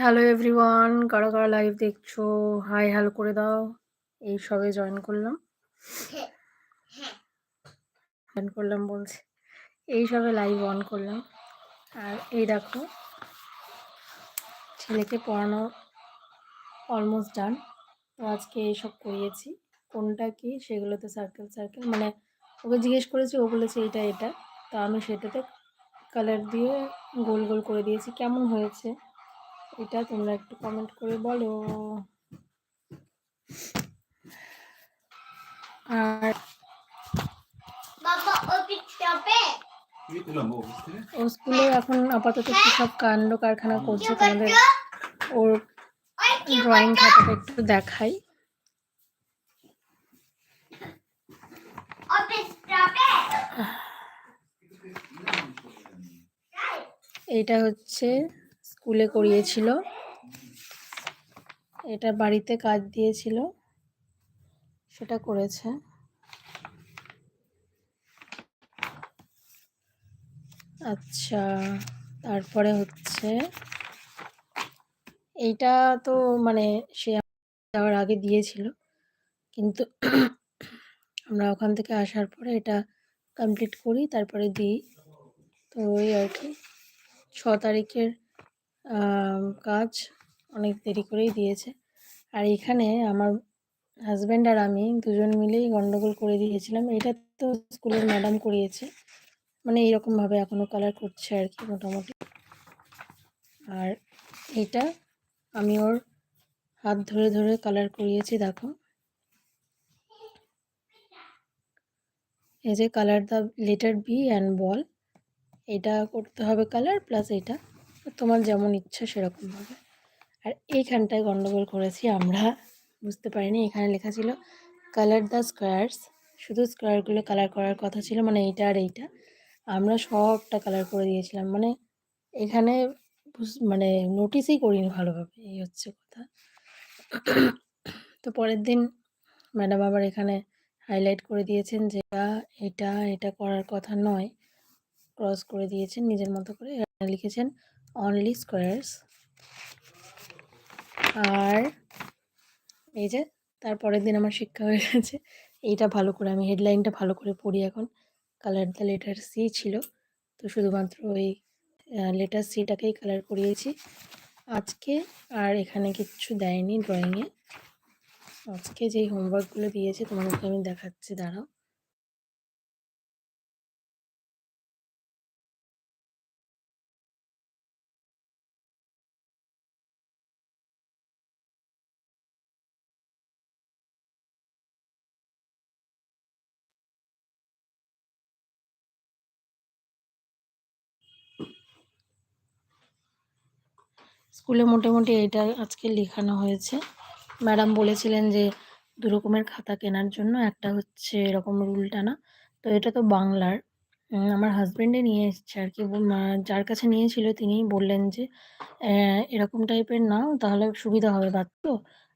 Hello everyone কারা কারা live দেখছ? হাই হ্যালো করে দাও। এই সবে জয়েন করলাম। জয়েন করলাম বলছি। এই সবে লাইভ অন করলাম। আর এই দেখো, ছেলেকে পড়ানো অলমোস্ট ডান তো আজকে এইসব করিয়েছি। কোনটা কি সেগুলোতে সার্কেল সার্কেল মানে ওকে জিজ্ঞেস করেছি, ও বলেছে এটা এটা। তো আমি সেটাতে কালার দিয়ে গোল গোল করে দিয়েছি। কেমন হয়েছে? এটা তোমরা একটু কমেন্ট করে বলো। আর ও স্কুলে এখন আপাতত সব কাণ্ড কারখানা করছে তোমাদের ওর ড্রয়িং খাতাটা একটু দেখাই। এইটা হচ্ছে স্কুলে করিয়েছিল। এটা বাড়িতে কাজ দিয়েছিল। সেটা করেছে। আচ্ছা তারপরে হচ্ছে এইটা তো মানে সে যাওয়ার আগে দিয়েছিল। কিন্তু আমরা ওখান থেকে আসার পরে এটা কমপ্লিট করি, তারপরে দিই। তো ওই আর কি, ছ তারিখের কাজ অনেক দেরি করেই দিয়েছে। আর এখানে আমার হাজব্যান্ড আর আমি দুজন মিলেই গন্ডগোল করে দিয়েছিলাম। এটা তো স্কুলের ম্যাডাম করিয়েছে। মানে এইরকমভাবে এখনও কালার করছে আর কি মোটামুটি। আর এটা আমি ওর হাত ধরে ধরে কালার করিয়েছি, দেখো। এই যে colour the letter B and ball এটা করতে হবে কালার প্লাস এটা। তোমার যেমন ইচ্ছা সেরকমভাবে আর এইখানটায় গণ্ডগোল করেছি আমরা, বুঝতে পারিনি, এখানে লেখা ছিল কালার দ্য স্কোয়ার্স শুধু স্কোয়ারগুলো কালার করার কথা ছিল মানে এইটা আর এইটা। আমরা সবটা কালার করে দিয়েছিলাম মানে এখানে মানে নোটিসই করিনি ভালোভাবে, এই হচ্ছে কথা। তো পরের দিন ম্যাডাম আবার এখানে হাইলাইট করে দিয়েছেন যে, এটা এটা করার কথা নয় ক্রস করে দিয়েছেন নিজের মতো করে। লিখেছেন অনলি স্কোয়ার্স আর এই যে তারপরের দিন আমার শিক্ষা হয়ে গেছে। এইটা ভালো করে, আমি হেডলাইনটা ভালো করে পড়ি এখন। কালার দ্য লেটার সি ছিল। তো শুধুমাত্র ওই লেটার সিটাকেই কালার করিয়েছি। আজকে আর এখানে কিচ্ছু দেয়নি ড্রয়িংয়ে আজকে যেই হোমওয়ার্কগুলো দিয়েছে, তোমাদেরকে আমি দেখাচ্ছি, দাঁড়াও। স্কুলে মোটামুটি এইটা আজকে লেখানো হয়েছে। ম্যাডাম বলেছিলেন যে, দু রকমের খাতা কেনার জন্য, একটা হচ্ছে এরকম রুল টানা, তো এটা তো বাংলার। আমার হাজব্যান্ডে নিয়ে এসছে আর কি যার কাছে নিয়েছিল তিনি বললেন যে এরকম টাইপের নাও, তাহলে সুবিধা হবে বাচ্চ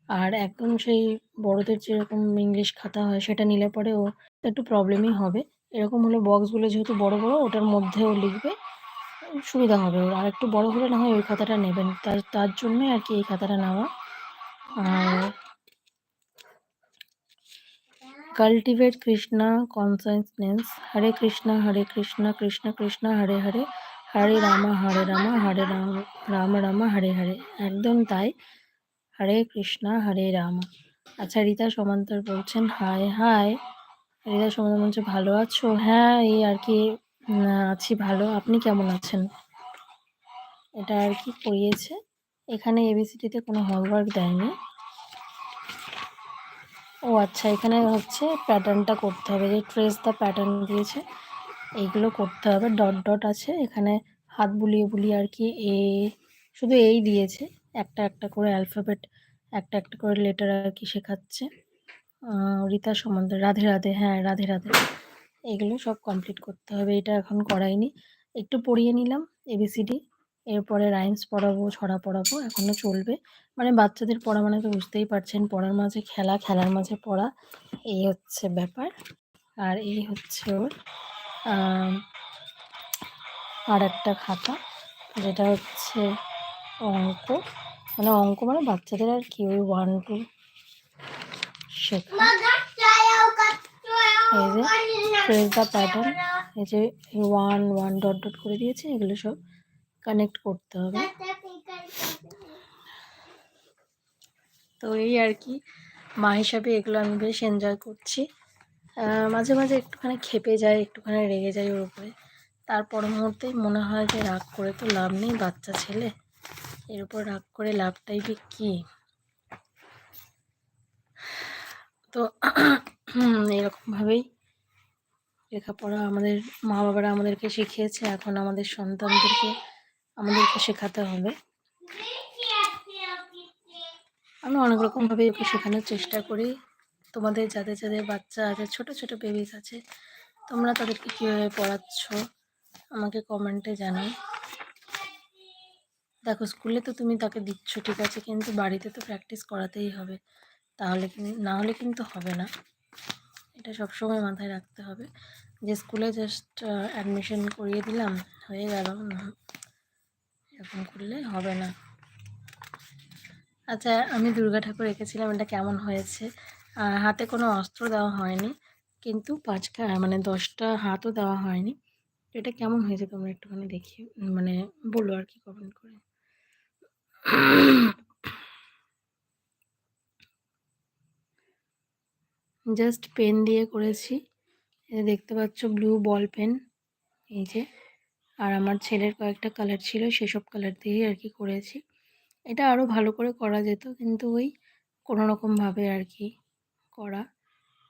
আর একদম সেই বড়দের যেরকম ইংলিশ খাতা হয়, সেটা নিলে পরে ও একটু প্রবলেমই হবে। এরকম হলে বক্সগুলো যেহেতু বড় বড়, ওটার মধ্যেও লিখবে। সুবিধা হবে। ওর আর একটু বড় হলে না হয় ওই খাতাটা নেবেন। তার তার জন্যই আর কি এই খাতাটা নেওয়া। আর কাল্টিভেট কৃষ্ণা কনসাইসনেস হরে কৃষ্ণা হরে কৃষ্ণা, কৃষ্ণ কৃষ্ণ, হরে হরে। হরে রামা হরে রামা, হরে রাম রাম রামা, হরে হরে। একদম তাই। হরে কৃষ্ণা, হরে রামা। আচ্ছা রীতা সমান্তর বলছেন, হায় হায়। রীতা সমান্তর বলছে, ভালো আছো? হ্যাঁ এই আর কি আছি ভালো। আপনি কেমন আছেন? এটা আর কি পড়িয়েছে এখানে এবিসিটিতে কোনো হোমওয়ার্ক দেয়নি। ও আচ্ছা এখানে হচ্ছে প্যাটার্নটা করতে হবে। যে ট্রেস দ্য প্যাটার্ন দিয়েছে এইগুলো করতে হবে। ডট ডট আছে। এখানে হাত বুলিয়ে বুলিয়ে আর কি এ শুধু এই দিয়েছে। একটা একটা করে অ্যালফাবেট একটা একটা করে লেটার আর কি শেখাচ্ছে। রীতা সম্বন্ধে। রাধে রাধে। হ্যাঁ রাধে রাধে। এগুলো সব কমপ্লিট করতে হবে, এটা এখন করাইনি। একটু পড়িয়ে নিলাম এবিসিডি এরপরে রাইমস পড়াবো, ছড়া পড়াবো এখনও চলবে। মানে বাচ্চাদের পড়া মানে তো বুঝতেই পারছেন, পড়ার মাঝে খেলা, খেলার মাঝে পড়া, এই হচ্ছে ব্যাপার। আর এই হচ্ছে ওর আর একটা খাতা, যেটা হচ্ছে অঙ্ক। মানে অঙ্ক মানে বাচ্চাদের আর কি, ওই ওয়ান টু শেখা এই যে ট্রেস দ্য প্যাটার্ন এই যে ওয়ান ওয়ান ডট ডট করে দিয়েছে, এগুলো সব কানেক্ট করতে হবে। তো এই আর কি, মা হিসাবে এগুলো আমি বেশ এনজয় করছি। মাঝে মাঝে একটুখানি খেপে যায়, একটুখানি রেগে যায় ওর উপরে। তারপর মুহূর্তে মনে হয় যে রাগ করে তো লাভ নেই, বাচ্চা ছেলে। এর উপর রাগ করে লাভটাই কী? তো এরকমভাবেই লেখাপড়া আমাদের মা বাবারা আমাদেরকে শিখিয়েছে। এখন আমাদের সন্তানদেরকে আমাদেরকে শেখাতে হবে। আমি অনেক রকমভাবে ওকে শেখানোর চেষ্টা করি। তোমাদের যাদের যাদের বাচ্চা আছে, ছোট ছোট বেবিস আছে, তোমরা তাদেরকে কীভাবে পড়াচ্ছ আমাকে কমেন্টে জানাও। দেখো স্কুলে তো তুমি তাকে দিচ্ছ, ঠিক আছে, কিন্তু বাড়িতে তো প্র্যাকটিস করাতেই হবে। তাহলে না হলে কিন্তু হবে না। এটা সবসময় মাথায় রাখতে হবে। যে স্কুলে জাস্ট অ্যাডমিশন করিয়ে দিলাম, হয়ে গেল। এরকম করলে হবে না। আচ্ছা আমি দুর্গা ঠাকুর এঁকেছিলাম এটা কেমন হয়েছে? হাতে কোনো অস্ত্র দেওয়া হয়নি, কিন্তু পাঁচটা মানে দশটা হাতও দেওয়া হয়নি। এটা কেমন হয়েছে তোমরা একটুখানি দেখি মানে বলো আর কি কমেন্ট করে। জাস্ট পেন দিয়ে করেছি। দেখতে পাচ্ছ ব্লু বল পেন এই যে। আর আমার ছেলের কয়েকটা কালার ছিল, সেসব কালার দিয়েই আর কি করেছি। এটা আরও ভালো করে করা যেত, কিন্তু ওই কোনো রকমভাবে আর কি করা।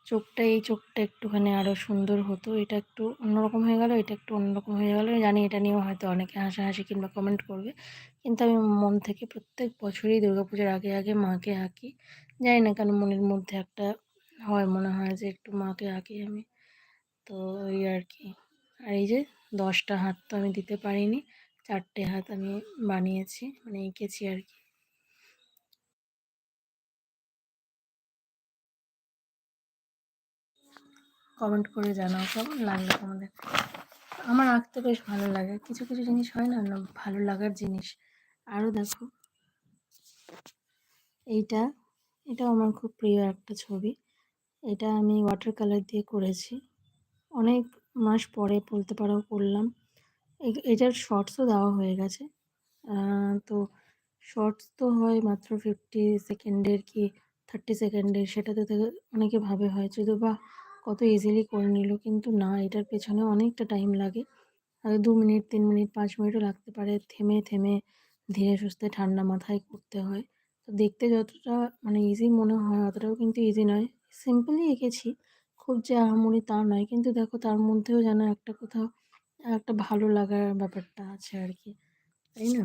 চোখটা, এই চোখটা একটুখানি আরও সুন্দর হতো। এটা একটু অন্যরকম হয়ে গেল, এটা একটু অন্যরকম হয়ে গেল। জানি এটা নিয়েও হয়তো অনেকে হাসাহাসি কিংবা কমেন্ট করবে, কিন্তু আমি মন থেকে প্রত্যেক বছরই দুর্গাপুজোর আগে আগে মাকে আঁকি। জানি না কেন মনের মধ্যে একটা হয়, মনে হয় যে একটু মাকে আঁকি আমি। তো ওই আর কি আর এই যে দশটা হাত তো আমি দিতে পারিনি, চারটে হাত আমি বানিয়েছি মানে এঁকেছি আর কি কমেন্ট করে জানাও কেমন লাগল তোমাদের? আমার আঁকতে বেশ ভালো লাগে। কিছু কিছু জিনিস হয় না না ভালো লাগার জিনিস। আরও দেখো। এইটা, এটাও আমার খুব প্রিয় একটা ছবি। এটা আমি ওয়াটার কালার দিয়ে করেছি। অনেক মাস পরে বলতে পারো করলাম। এটার শর্টসও দেওয়া হয়ে গেছে। তো শর্টস তো হয় মাত্র ফিফটি সেকেন্ডের কি থার্টি সেকেন্ডের সেটাতে অনেকে ভাবে হয় যদি বা কত ইজিলি করে নিল? কিন্তু না, এটার পেছনে অনেকটা টাইম লাগে। হয়তো দু মিনিট, তিন মিনিট, পাঁচ মিনিটও লাগতে পারে থেমে থেমে ধীরে সুস্থে ঠান্ডা মাথায় করতে হয়। তো দেখতে যতটা মানে ইজি মনে হয়, অতটাও কিন্তু ইজি নয়। সিম্পলি এঁকেছি। খুব যে আহামরি তা নয়। কিন্তু দেখো তার মধ্যেও যেন একটা কোথাও, একটা ভালো লাগার ব্যাপারটা আছে আর কি তাই না?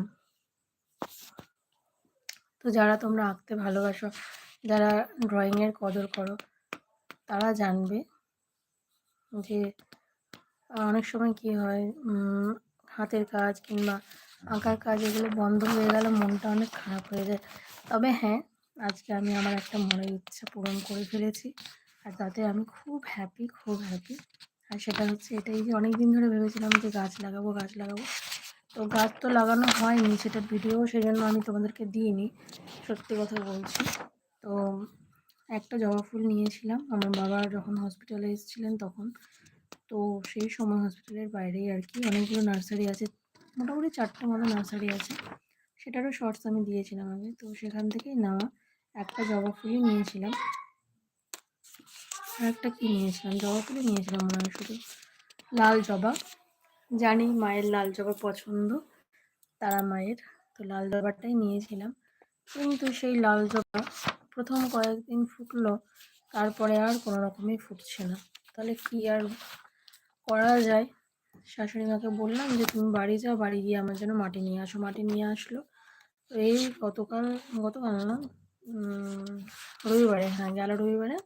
তো যারা তোমরা আঁকতে ভালোবাসো, যারা ড্রয়িংয়ের কদর করো, তারা জানবে যে অনেক সময় কি হয় হাতের কাজ কিংবা আঁকার কাজ এগুলো বন্ধ হয়ে গেলে মনটা অনেক খারাপ হয়ে যায়। তবে হ্যাঁ আজকে আমি আমার একটা মনের ইচ্ছা পূরণ করে ফেলেছি আর তাতে আমি খুব হ্যাপি খুব হ্যাপি আর সেটা হচ্ছে এটাই যে অনেক দিন ধরে ভেবেছিলাম যে গাছ লাগাবো গাছ লাগাবো। তো গাছ তো লাগানো হয়নি সেটা ভিডিও সেই জন্য আমি তোমাদেরকে দিইনি, সত্যি কথা বলছি। তো একটা জবা ফুল নিয়েছিলাম, আমার বাবা যখন হসপিটালে এসেছিলেন তখন। তো সেই সময় হসপিটালের বাইরেই আর কি অনেকগুলো নার্সারি আছে, মোটামুটি চারটে মতো নার্সারি আছে। সেটারও শর্টস আমি দিয়েছিলাম আগে, তো সেখান থেকেই নেওয়া। একটা জবা ফুলই নিয়েছিলাম। আর একটা কী নিয়েছিলাম? জবা ফুলই নিয়েছিলাম মনে হয় শুধু। লাল জবা। জানি মায়ের লাল জবা পছন্দ, তারা মায়ের। তো লাল জবাটাই নিয়েছিলাম। কিন্তু সেই লাল জবা প্রথম কয়েকদিন ফুটলো, তারপরে আর কোনো রকমই ফুটছে না। তাহলে কি আর করা যায়? শাশুড়ি মাকে বললাম যে, তুমি বাড়ি যাও, বাড়ি গিয়ে আমার জন্য মাটি নিয়ে আসো। মাটি নিয়ে আসলো। তো এই গতকাল গতকাল না রবিবারে হ্যাঁ গেল রবিবারে।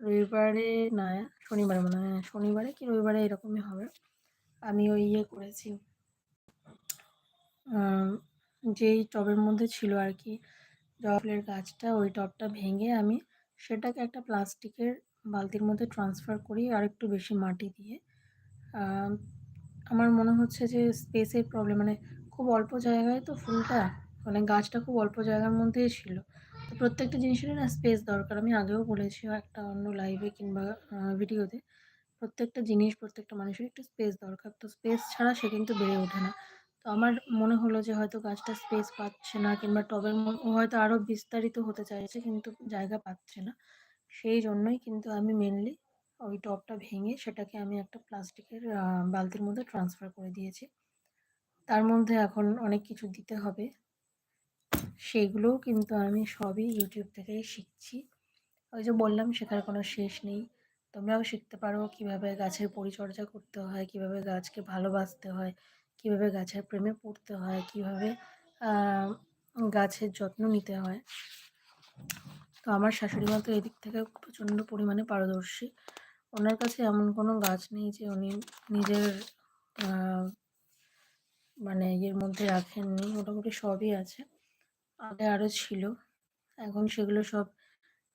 রবিবারে না শনিবারে মনে হয় হ্যাঁ, শনিবারে কি রবিবারে এরকমই হবে। আমি ওই ইয়ে করেছি। যেই টবের মধ্যে ছিল আর কি জবা গাছটা ওই টবটা ভেঙে আমি সেটাকে একটা প্লাস্টিকের বালতির মধ্যে ট্রান্সফার করি আর একটু বেশি মাটি দিয়ে। আমার মনে হচ্ছে যে স্পেসের প্রবলেম মানে খুব অল্প জায়গায় তো ফুলটা মানে গাছটা খুব অল্প জায়গার মধ্যেই ছিল। তো প্রত্যেকটা জিনিসেরই না স্পেস দরকার। আমি আগেও বলেছি একটা অন্য লাইভে কিংবা ভিডিওতে প্রত্যেকটা জিনিস, প্রত্যেকটা মানুষের একটু স্পেস দরকার। তো স্পেস ছাড়া সে কিন্তু বেড়ে ওঠে না। তো আমার মনে হলো যে হয়তো গাছটা স্পেস পাচ্ছে না কিংবা টবের হয়তো আরও বিস্তারিত হতে চাইছে কিন্তু জায়গা পাচ্ছে না। সেই জন্যই কিন্তু আমি মেনলি ওই টবটা ভেঙে সেটাকে আমি একটা প্লাস্টিকের বালতির মধ্যে ট্রান্সফার করে দিয়েছি। তার মধ্যে এখন অনেক কিছু দিতে হবে। সেগুলোও কিন্তু আমি সবই ইউটিউব থেকেই শিখছি। ওই যে বললাম, শেখার কোনো শেষ নেই। তোমরাও শিখতে পারো কীভাবে গাছের পরিচর্যা করতে হয়, কীভাবে গাছকে ভালোবাসতে হয়, কীভাবে গাছের প্রেমে পড়তে হয়, কীভাবে গাছের যত্ন নিতে হয়। তো আমার শাশুড়ি মা তো এদিক থেকে প্রচণ্ড পরিমাণে পারদর্শী। ওনার কাছে এমন কোনো গাছ নেই যে উনি নিজের মানে ইয়ের মধ্যে রাখেননি। মোটামুটি সবই আছে। আগে আরও ছিল। এখন সেগুলো সব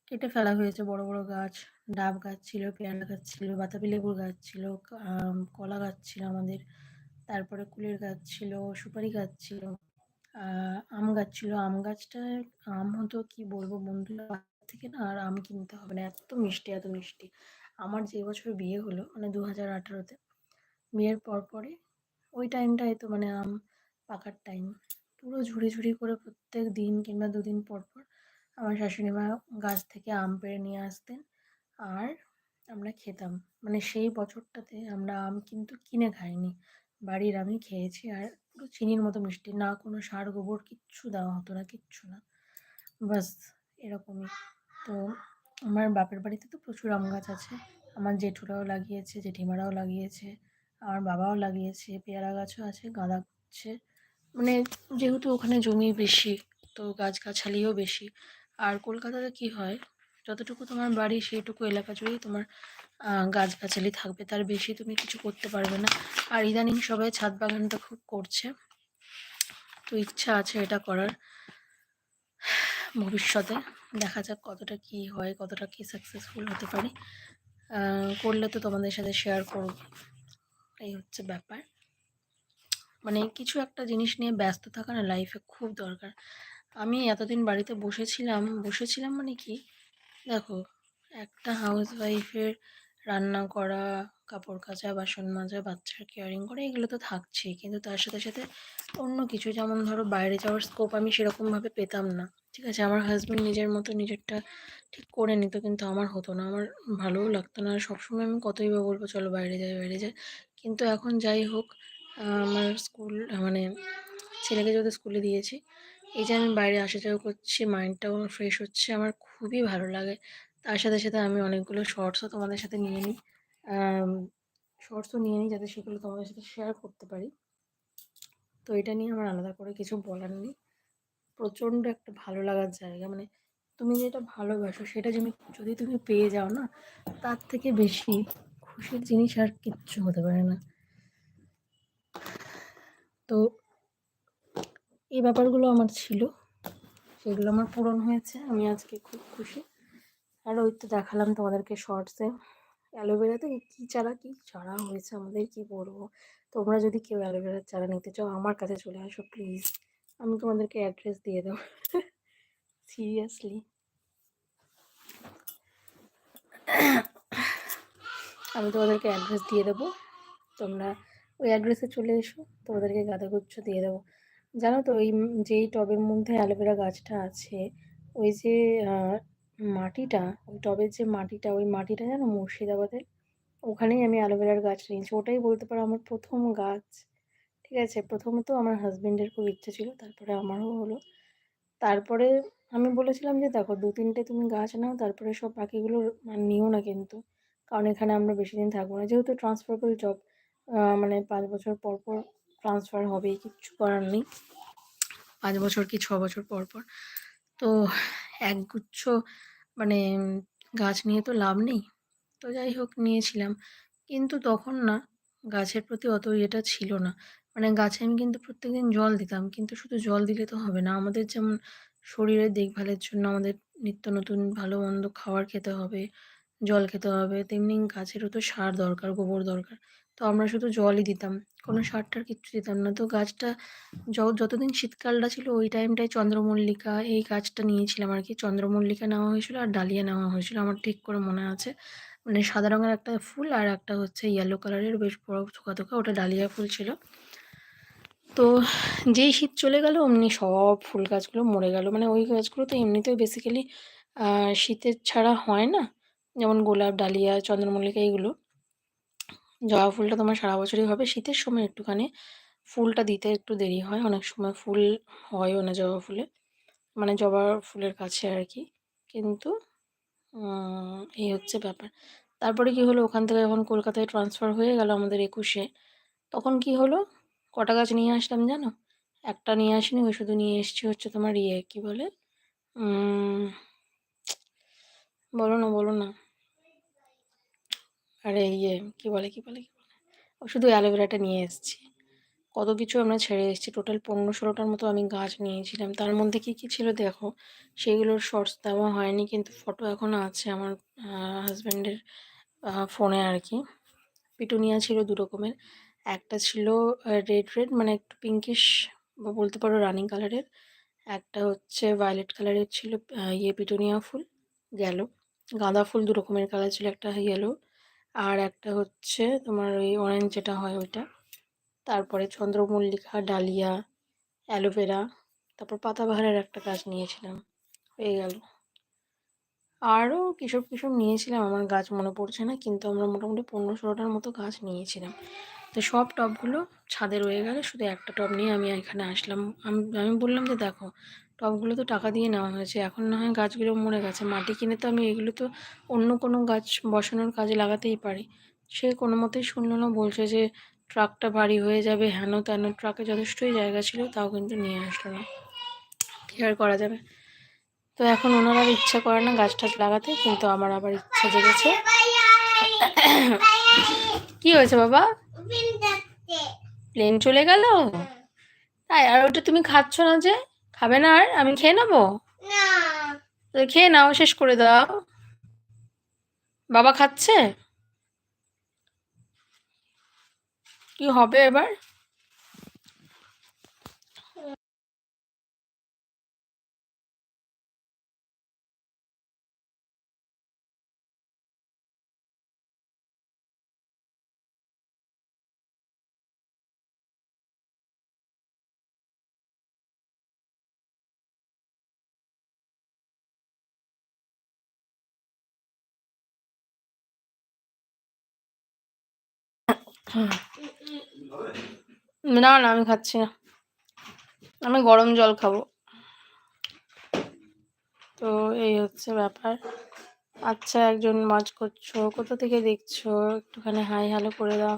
কেটে ফেলা হয়েছে। বড় বড় গাছ, ডাব গাছ ছিল পেয়ারা গাছ ছিল, বাতাবি লেবুর গাছ ছিল কলা গাছ ছিল আমাদের। তারপরে কুলের গাছ ছিল, সুপারি গাছ ছিল আম গাছ ছিল। আম গাছটায় আম হতো কি বলব বন্ধুরা থেকে না আর আম কিনতে হবে না। এত মিষ্টি এত মিষ্টি। আমার যে বছর বিয়ে হলো মানে দু হাজার আঠারোতে, বিয়ের পর পরে ওই টাইমটায় তো মানে আম পাকার টাইম পুরো ঝুড়ি ঝুড়ি করে প্রত্যেক দিন কিংবা দুদিন পর পর আমার শাশুড়ি মা গাছ থেকে আম পেড়ে নিয়ে আসতেন। আর আমরা খেতাম। মানে সেই বছরটাতে আমরা আম কিন্তু কিনে খাইনি। বাড়ির আমি খেয়েছি আর পুরো চিনির মতো মিষ্টি। না কোনো সার, গোবর কিচ্ছু দেওয়া হতো না, কিচ্ছু না। বাস এরকমই। তো আমার বাপের বাড়িতে তো প্রচুর আম গাছ আছে। আমার জেঠুরাও লাগিয়েছে, জেঠিমারাও লাগিয়েছে, আমার বাবাও লাগিয়েছে, পেয়ারা গাছও আছে, গাঁদা গাছে মানে যেহেতু ওখানে জমি বেশি, তো গাছগাছালিও বেশি, আর কলকাতাতে কি হয়? যতটুকু তোমার বাড়ি, সেইটুকু এলাকা জুড়েই তোমার গাছগাছালি থাকবে, তার বেশি তুমি কিছু করতে পারবে না। আর ইদানিং সবাই ছাদ বাগানটা খুব করছে। তো ইচ্ছা আছে এটা করার। ভবিষ্যতে দেখা যাক কতটা কি হয়, কতটা কি সাকসেসফুল হতে পারি। করলে তো তোমাদের সাথে শেয়ার করব। এই হচ্ছে ব্যাপার। মানে কিছু একটা জিনিস নিয়ে ব্যস্ত থাকা না লাইফে খুব দরকার। আমি এতদিন বাড়িতে বসেছিলাম বসেছিলাম মানে কি দেখো একটা হাউস ওয়াইফের রান্না করা কাপড় কাচা বাসন মাজা বাচ্চার কেয়ারিং করা এগুলো তো থাকছেই। কিন্তু তার সাথে সাথে অন্য কিছু যেমন ধরো বাইরে যাওয়ার স্কোপ আমি সেরকমভাবে পেতাম না। ঠিক আছে আমার হাজব্যান্ড নিজের মতো নিজেরটা ঠিক করে নিত কিন্তু আমার হতো না। আমার ভালোও লাগতো না। সবসময় আমি কতই বা বলব চলো বাইরে যাই বাইরে যাই। কিন্তু এখন যাই হোক আমার স্কুল মানে ছেলেকে যেহেতু স্কুলে দিয়েছি, এই যে আমি বাইরে আসা যাওয়া করছি মাইন্ডটাও আমার ফ্রেশ হচ্ছে, আমার খুবই ভালো লাগে। তার সাথে সাথে আমি অনেকগুলো শর্টসও তোমাদের সাথে নিয়ে নিই শর্টসও নিয়ে নিই যাতে সেগুলো তোমাদের সাথে শেয়ার করতে পারি। তো এটা নিয়ে আমার আলাদা করে কিছু বলার নেই। প্রচণ্ড একটা ভালো লাগার জায়গা মানে তুমি যেটা ভালোবাসো সেটা যদি যদি তুমি পেয়ে যাও না, তার থেকে বেশি খুশির জিনিস আর কিচ্ছু হতে পারে না। তো এই ব্যাপারগুলো আমার ছিল। সেগুলো আমার পূরণ হয়েছে। আমি আজকে খুব খুশি। আর ওই তো দেখালাম তোমাদেরকে শর্টসে অ্যালোভেরাতে কী চারা কী চারা হয়েছে আমাদের কি বলব? তোমরা যদি কেউ অ্যালোভেরার চারা নিতে চাও, আমার কাছে চলে আসো প্লিজ আমি তোমাদেরকে অ্যাড্রেস দিয়ে দেবো। সিরিয়াসলি আমি তোমাদেরকে অ্যাড্রেস দিয়ে দেবো। তোমরা ওই অ্যাড্রেসে চলে এসো, তোমাদেরকে গাঁদাগুচ্ছ দিয়ে দেবো। জানো তো ওই যেই টবের মধ্যে অ্যালোভেরা গাছটা আছে, ওই যে মাটিটা, ওই টবের যে মাটিটা, ওই মাটিটা জানো মুর্শিদাবাদের? ওখানেই আমি অ্যালোভেরার গাছ নিয়েছি। ওটাই বলতে পারো আমার প্রথম গাছ। ঠিক আছে? প্রথমত আমার হাজব্যান্ডের খুব ইচ্ছে ছিল, তারপরে আমারও হলো। তারপরে আমি বলেছিলাম যে, দেখো, দু তিনটে তুমি গাছ নাও, তারপরে সব বাকিগুলো নিও না কিন্তু। কারণ এখানে আমরা বেশি দিন থাকব না। যেহেতু ট্রান্সফারেবল জব মানে পাঁচ বছর পর পর ট্রান্সফার হবেই কিচ্ছু করার নেই। পাঁচ বছর কি ছ বছর পর পর? তো একগুচ্ছ মানে গাছ নিয়ে তো লাভ নেই। তো যাই হোক, নিয়েছিলাম। কিন্তু তখন না, গাছের প্রতি অত ইয়েটা ছিল না। মানে গাছে আমি কিন্তু প্রত্যেকদিন জল দিতাম, কিন্তু শুধু জল দিলে তো হবে না। আমাদের যেমন শরীরের দেখভালের জন্য আমাদের নিত্য নতুন ভালো মন্দ খাবার খেতে হবে, জল খেতে হবে, তেমনি গাছেরও তো সার দরকার, গোবর দরকার। তো আমরা শুধু জলই দিতাম। কোনো সার টার কিচ্ছু দিতাম না। তো গাছটা যতদিন শীতকালটা ছিল ওই টাইমটায় চন্দ্রমল্লিকা এই গাছটা নিয়েছিলাম আর কি চন্দ্রমল্লিকা নেওয়া হয়েছিল আর ডালিয়া নেওয়া হয়েছিল। আমার ঠিক করে মনে আছে। মানে সাদা রঙের একটা ফুল আর একটা হচ্ছে ইয়েলো কালারের বেশ বড় থোকা থোকা ওটা ডালিয়া ফুল ছিল। তো যেই শীত চলে গেল অমনি সব ফুল গাছগুলো মরে গেল। মানে ওই গাছগুলো তো এমনিতেও বেসিক্যালি শীতের ছাড়া হয় না। যেমন গোলাপ ডালিয়া চন্দ্রমল্লিকা এইগুলো। জবা ফুলটা তোমার সারা বছরই হবে। শীতের সময় একটুখানি ফুলটা দিতে একটু দেরি হয়। অনেক সময় ফুল হয়ও না জবা ফুলে। মানে জবা ফুলের কাছে আর কি কিন্তু এই হচ্ছে ব্যাপার। তারপরে কি হলো? ওখান থেকে যখন কলকাতায় ট্রান্সফার হয়ে গেল আমাদের একুশে, তখন কি হলো? কটা গাছ নিয়ে আসলাম জানো? একটা নিয়ে আসিনি, ওই শুধু নিয়ে এসছি হচ্ছে তোমার ইয়ে কী বলে? বলো না বলো না। আরে ইয়ে কী বলে কী বলে কী বলে? শুধু অ্যালোভেরাটা নিয়ে এসেছি। কত কিছু আমরা ছেড়ে এসেছি। টোটাল পনেরো ষোলোটার মতো আমি গাছ নিয়েছিলাম। তার মধ্যে কী কী ছিল দেখো? সেগুলোর শর্টস দেওয়া হয়নি, কিন্তু ফটো এখনও আছে আমার হাজব্যান্ডের ফোনে আর কি। পিটুনিয়া ছিল দু রকমের। একটা ছিল রেড রেড মানে একটু পিঙ্কিশ বা বলতে পারো রানিং কালারের একটা হচ্ছে ভায়োলেট কালারের ছিল ইয়ে পিটুনিয়া ফুল গেল গাঁদা ফুল দু রকমের কালার ছিল, একটা ইয়েলো আর একটা হচ্ছে তোমার ওই অরেঞ্জ যেটা হয় ওইটা। তারপরে চন্দ্রমল্লিকা, ডালিয়া অ্যালোভেরা তারপর পাতাবাহারের একটা গাছ নিয়েছিলাম, হয়ে গেল। আরও কিসব কিসব নিয়েছিলাম আমার গাছ মনে পড়ছে না, কিন্তু আমরা মোটামুটি পনেরো ষোলোটার মতো গাছ নিয়েছিলাম। তো সব টবগুলো ছাদে রয়ে গেলে, শুধু একটা টব নিয়ে আমি এখানে আসলাম। আমি আমি বললাম যে দেখো টবগুলো তো টাকা দিয়ে নেওয়া হয়েছে। এখন না হয় গাছগুলো মরে গেছে। মাটি কিনে তো আমি এগুলো তো অন্য কোনো গাছ বসানোর কাজে লাগাতেই পারি। সে কোনো মতেই শুনলো না বলছে যে ট্রাকটা ভারী হয়ে যাবে হেন তেন ট্রাকে যথেষ্টই জায়গা ছিল তাও কিন্তু নিয়ে আসলো না। কী আর করা যাবে? তো এখন ওনার আর ইচ্ছা করে না গাছ টাছ লাগাতে কিন্তু আমার আবার ইচ্ছা জেগেছে। কি হয়েছে বাবা? প্লেন চলে গেল? তাই আর ওটা তুমি খাচ্ছ না যে? খাবে না আর? আমি খেয়ে নেব? খেয়ে নাও শেষ করে দাও। বাবা খাচ্ছে? কি হবে এবার? না না, আমি খাচ্ছি না। আমি গরম জল খাব। তো এই হচ্ছে ব্যাপার। আচ্ছা একজন মাছ করছ, কোথা থেকে দেখছ? একটুখানি হাই হ্যালো করে দাও।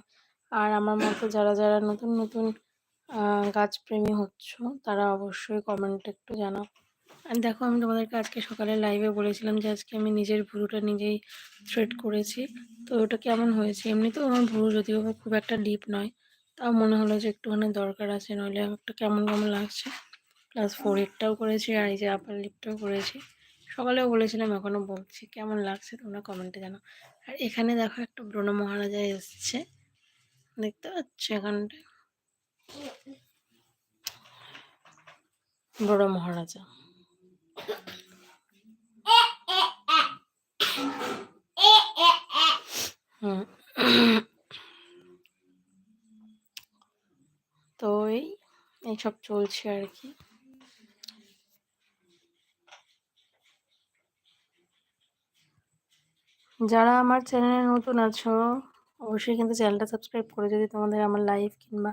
আর আমার মতো যারা যারা নতুন নতুন গাছপ্রেমী হচ্ছ, তারা অবশ্যই কমেন্টে একটু জানাও। আর দেখো, আমি তোমাদেরকে আজকে সকালে লাইভে বলেছিলাম যে আজকে আমি নিজের ভুরুটা নিজেই থ্রেড করেছি। তো ওটা কেমন হয়েছে? এমনিতেও আমার ভুরু যদিও খুব একটা ডিপ নয়, তাও মনে হলো যে একটুখানি দরকার আছে, নইলে একটা কেমন কেমন লাগছে। প্লাস ফোরেরটাও করেছি আর এই যে আপার লিপটাও করেছি। সকালেও বলেছিলাম এখনও বলছি, কেমন লাগছে তোমরা কমেন্টে জানো আর এখানে দেখো একটা ব্রণ মহারাজা এসছে, দেখতে পাচ্ছ এখানটায়? বড় মহারাজা। তো এই, এইসব চলছে আর কি। যারা আমার চ্যানেলে নতুন আছো, অবশ্যই কিন্তু চ্যানেলটা সাবস্ক্রাইব করে যদি তোমাদের আমার লাইভ কিংবা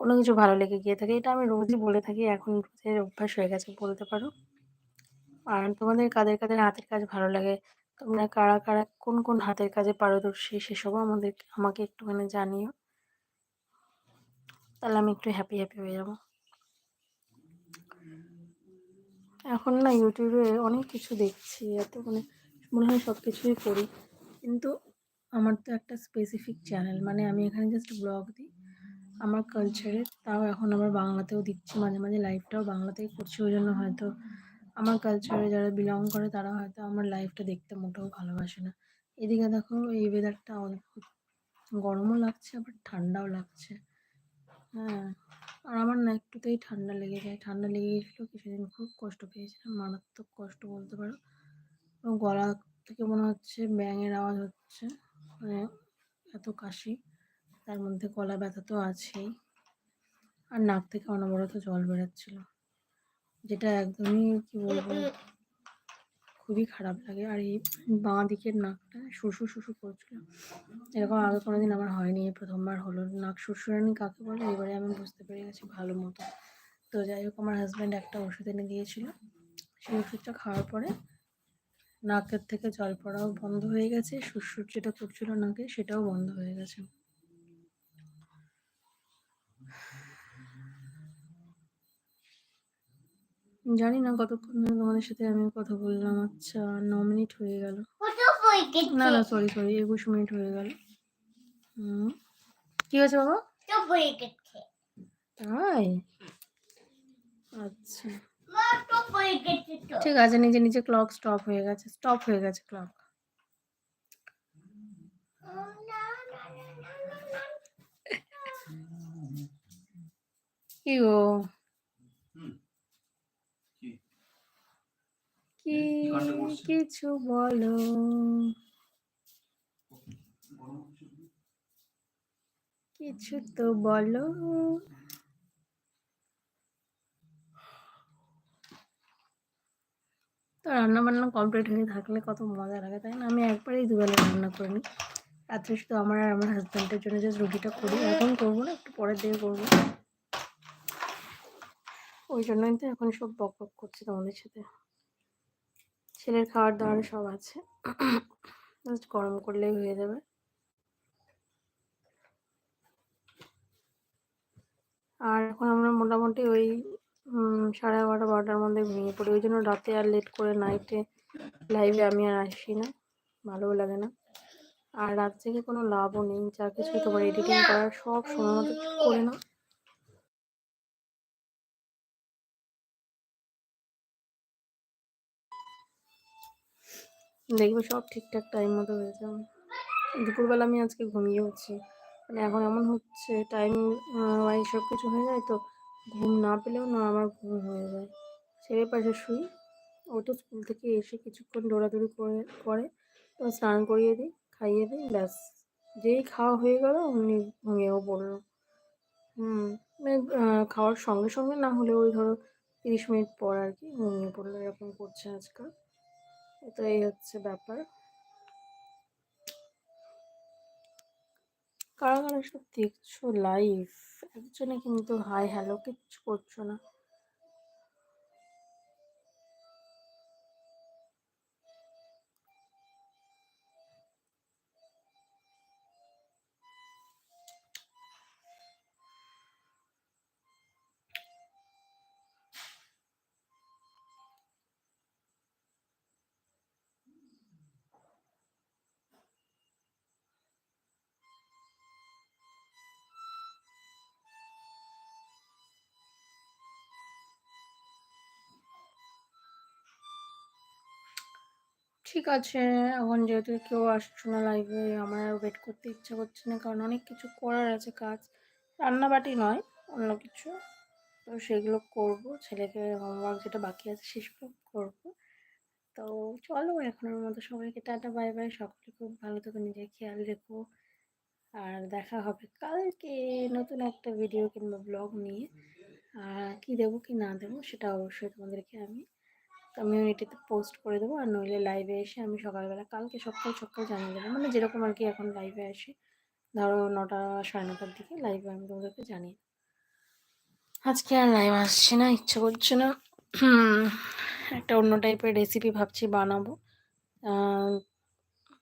কোনো কিছু ভালো লেগে গিয়ে থাকে, এটা আমি রোজই বলে থাকি, এখন রোজের অভ্যাস হয়ে গেছে বলতে পারো। আর তোমাদের কাদের কাদের হাতের কাজ ভালো লাগে? তোমরা কারা কারা কোন কোন হাতের কাজে পারদর্শী সেসবও আমাদের আমাকে একটুখানি জানিও। তাহলে আমি একটু হ্যাপি হ্যাপি হয়ে যাব। এখন না ইউটিউবে অনেক কিছু দেখছি, এত মানে মনে হয় সব কিছুই করি। কিন্তু আমার তো একটা স্পেসিফিক চ্যানেল মানে আমি এখানে জাস্ট ব্লগ দিই। আমার কালচারের তাও এখন আমার বাংলাতেও দিচ্ছি, মাঝে মাঝে লাইভটাও বাংলাতেই করছি, ওই জন্য হয়তো আমার কালচারে যারা বিলং করে তারা হয়তো আমার লাইফটা দেখতে মোটেও ভালোবাসে না। এদিকে দেখো, এই ওয়েদারটা অদ্ভুত গরমও লাগছে, আবার ঠান্ডাও লাগছে। হ্যাঁ আর আমার না একটুতেই ঠান্ডা লেগে যায়। ঠান্ডা লেগে গেছিল, কিছুদিন খুব কষ্ট পেয়েছিলাম, মারাত্মক কষ্ট বলতে পারো। গলা থেকে মনে হচ্ছে ব্যাঙের আওয়াজ হচ্ছে মানে এত কাশি। তার মধ্যে গলা ব্যথা তো আছেই। আর নাক থেকে অনবরত জল বেরোচ্ছিল। যেটা একদমই কি বলব, খুবই খারাপ লাগে। আর এই বাঁ দিকের নাকটা শুশু শুশু করছিল। এরকম আগে কোনোদিন আমার হয়নি প্রথমবার হলো। নাক শুশুরানি কাকে বলে, এবারে আমি বুঝতে পেরে গেছি ভালো মতো। তো যাই হোক, আমার হাজব্যান্ড একটা ওষুধ এনে দিয়েছিল। সেই ওষুধটা খাওয়ার পরে নাকের থেকে জল পড়াও বন্ধ হয়ে গেছে। সুরসুর যেটা করছিল নাকে, সেটাও বন্ধ হয়ে গেছে। জানি না কতক্ষণ ধরে তোমাদের সাথে আমি কথা বললাম। আচ্ছা ন মিনিট হয়ে গেল। না না সরি সরি একুশ মিনিট হয়ে গেল। কি হয়েছে বাবা? তাই? আচ্ছা। ঠিক আছে নিজে নিজে ক্লক স্টপ হয়ে গেছে স্টপ হয়ে গেছে ক্লক কি গো? কি কিছু বলো? কিছু তো বলো। তো রান্না বান্না কমপ্লিট হয়ে থাকলে কত মজা লাগে তাই না? আমি একবারেই দুবেলা রান্না করে নিই। রাত্রে শুধু আমার আর আমার হাজব্যান্ডের জন্য যে রুটিটা করি। এখন করব না একটু পরের দিকে করব। ওই জন্যই তো এখন সব বক বক করছে তোমাদের সাথে। ছেলের খাবার দাবার সব আছে। জাস্ট গরম করলেই হয়ে যাবে। আর এখন আমরা মোটামুটি ওই সাড়ে এগারোটা বারোটার মধ্যে ভেঙে পড়ি। ওই জন্য রাতে আর লেট করে নাইটে লাইভে আমি আর আসি না। ভালোও লাগে না। আর রাত থেকে কোনো লাভও নেই। যা কিছু তোমার এডিটিং করার সব সময় মতো করে না দেখবে, সব ঠিকঠাক টাইম মতো হয়ে দুপুরবেলা আমি আজকে ঘুমিয়েওছি মানে এখন এমন হচ্ছে টাইম ওয়াইজ সব কিছু হয়ে যায় তো ঘুম না পেলেও না আমার ঘুম হয়ে যায়। ছেলের পাশে শুই ও তো স্কুল থেকে এসে কিছুক্ষণ দৌড়াদৌড়ি করে করে, তো স্নান করিয়ে দিই, খাইয়ে দিই, ব্যাস। যেই খাওয়া হয়ে গেল, অমনি ঘুমিয়েও পড়ল। হুম মানে খাওয়ার সঙ্গে সঙ্গে না হলে ওই ধরো তিরিশ মিনিট পর আর কি ঘুমিয়ে পড়ল, এরকম করছে আজকাল। এই হচ্ছে ব্যাপার। কারা কারা সব দেখছ লাইফ একজনে কিন্তু হাই হ্যালো কিচ্ছু করছ না। ঠিক আছে, এখন যেহেতু কেউ আসছো না লাইভে আমার আর ওয়েট করতে ইচ্ছা করছে না, কারণ অনেক কিছু করার আছে কাজ। রান্নাবাটি নয়, অন্য কিছু। তো সেগুলো করব, ছেলেকে হোমওয়ার্ক যেটা বাকি আছে সেগুলো করব। তো চলো, এখনের মতো সবাইকে টাটা বাই বাই সকলে খুব ভালো থেকো, নিজের খেয়াল রেখো। আর দেখা হবে কালকে নতুন একটা ভিডিও কিংবা ব্লগ নিয়ে। আর কী দেবো কি না দেবো সেটা অবশ্যই তোমাদেরকে আমি কমিউনিটিতে পোস্ট করে দেবো আর নইলে লাইভে এসে আমি সকালবেলা, কালকে সকাল সকাল জানিয়ে দেবো। মানে যেরকম আর কি এখন লাইভে আসি। ধরো নটা, সাড়ে নটার দিকে লাইভে আমি তোমাদেরকে জানিয়ে আজকে আর লাইভ আসছে না, ইচ্ছে করছে না। একটা অন্য টাইপের রেসিপি ভাবছি বানাবো।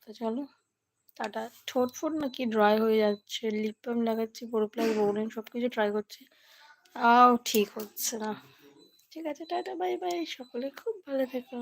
তো চলো। টাটা। ঠোঁট ফোট নাকি ড্রাই হয়ে যাচ্ছে লিপ বাম লাগাচ্ছি পুরো প্লাস বৌলেন সব কিছু ট্রাই করছি। আও ঠিক হচ্ছে না। ঠিক আছে টাটা বাই বাই সকলে খুব ভালো থেকো।